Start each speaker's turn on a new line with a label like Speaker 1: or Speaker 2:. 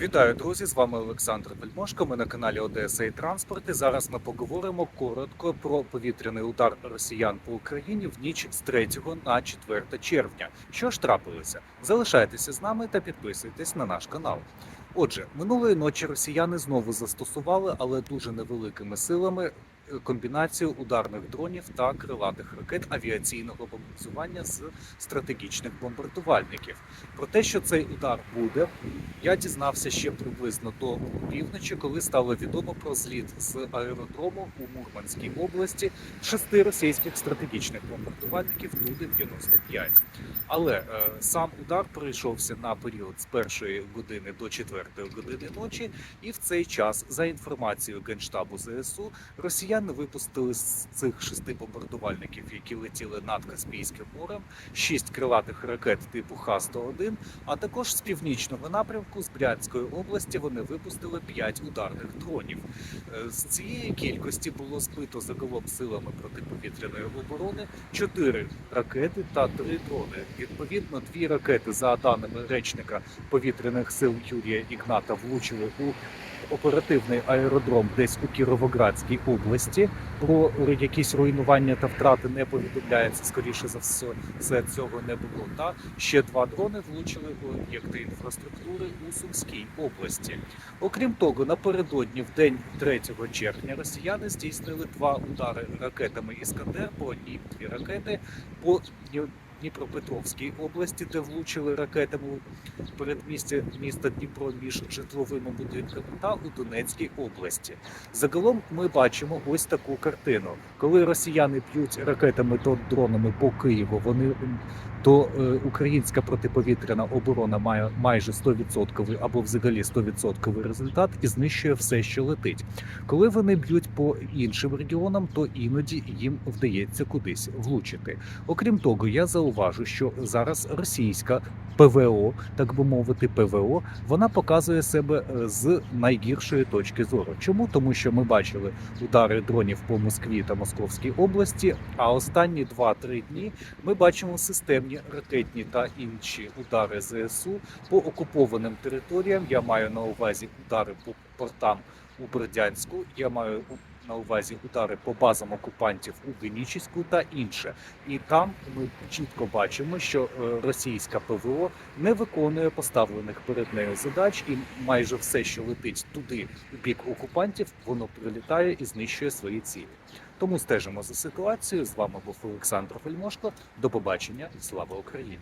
Speaker 1: Вітаю, друзі! З вами Олександр Вельмошко. Ми на каналі Одеса і Транспорт. І зараз ми поговоримо коротко про повітряний удар росіян по Україні в ніч з 3 на 4 червня. Що ж трапилося? Залишайтеся з нами та підписуйтесь на наш канал. Отже, минулої ночі росіяни знову застосували, але дуже невеликими силами. Комбінацію ударних дронів та крилатих ракет авіаційного бомбардування з стратегічних бомбардувальників. Про те, що цей удар буде, я дізнався ще приблизно до півночі, коли стало відомо про зліт з аеродрому у Мурманській області шести російських стратегічних бомбардувальників Ту-95. Але е, сам удар прийшовся на період з першої години до четвертої години ночі, і в цей час, за інформацією генштабу ЗСУ, росіяни випустили з цих шести бомбардувальників, які летіли над Каспійським морем, шість крилатих ракет типу Х-101, а також з північного напрямку з Брянської області вони випустили 5 ударних дронів. Е, З цієї кількості було збито загалом силами протиповітряної оборони 4 ракети та 3 дрони. Відповідно, дві ракети, за даними речника повітряних сил Юрія Ігната, влучили у оперативний аеродром десь у Кіровоградській області. Про якісь руйнування та втрати не повідомляється. Скоріше за все, все цього не було. Та ще два дрони влучили у об'єкти інфраструктури у Сумській області. Окрім того, напередодні, в день 3 червня, росіяни здійснили два удари ракетами Іскандер по одній дві ракети по Дніпропетровській області, де влучили ракетами у передмістя міста Дніпро між житловими будинками та у Донецькій області. Загалом ми бачимо ось таку картину. Коли росіяни б'ють ракетами та дронами по Києву, вони то е, українська протиповітряна оборона має майже 100% або взагалі 100% результат і знищує все, що летить. Коли вони б'ють по іншим регіонам, то іноді їм вдається кудись влучити. Окрім того, я зауважу, що зараз російська ПВО, так би мовити, ПВО, вона показує себе е, з найгіршої точки зору. Чому? Тому що ми бачили удари дронів по Москві та Московській області. А останні 2-3 дні ми бачимо системні ракетні та інші удари ЗСУ по окупованим територіям. Я маю на увазі удари по портам у Бердянську. Я маю на увазі удари по базам окупантів у Генічеську та інше. І там ми чітко бачимо, що е, російська ПВО не виконує поставлених перед нею задач, і майже все, що летить туди у бік окупантів, воно прилітає і знищує свої цілі. Тому стежимо за ситуацією. З вами був Олександр Фельмошко. До побачення. Слава Україні!